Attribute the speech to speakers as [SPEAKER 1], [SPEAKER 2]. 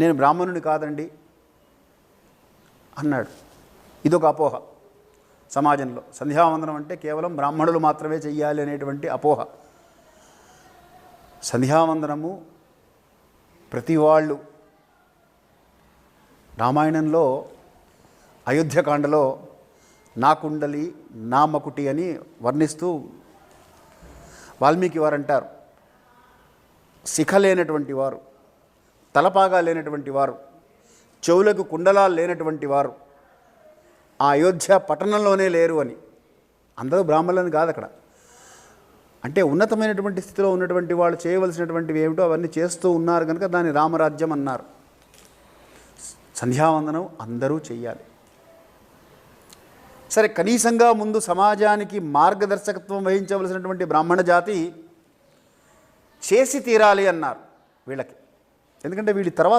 [SPEAKER 1] నేను బ్రాహ్మణుని కాదండి అన్నాడు. ఇదొక అపోహ సమాజంలో. సంధ్యావందనం అంటే కేవలం బ్రాహ్మణులు మాత్రమే చెయ్యాలి అనేటువంటి అపోహ. సంధ్యావందనము ప్రతి వాళ్ళు రామాయణంలో అయోధ్యకాండలో నా కుండలి నా మకుటి అని వర్ణిస్తూ వాల్మీకి వారు అంటారు శిఖ లేనటువంటి వారు. తలపాగా లేనటువంటి వారు చెవులకు కుండలాలు లేనటువంటి వారు ఆ అయోధ్య పట్టణంలోనే లేరు అని. అందరూ బ్రాహ్మణులని కాదు అక్కడ. అంటే ఉన్నతమైనటువంటి స్థితిలో ఉన్నటువంటి వాళ్ళు చేయవలసినటువంటివి ఏమిటో అవన్నీ చేస్తూ ఉన్నారు కనుక దాన్ని రామరాజ్యం అన్నారు. సంధ్యావందనం అందరూ చెయ్యాలి. సరే కనీసంగా ముందు సమాజానికి మార్గదర్శకత్వం వహించవలసినటువంటి బ్రాహ్మణ జాతి చేసి తీరాలి అన్నారు వీళ్ళకి. ఎందుకంటే వీళ్ళ తర్వాత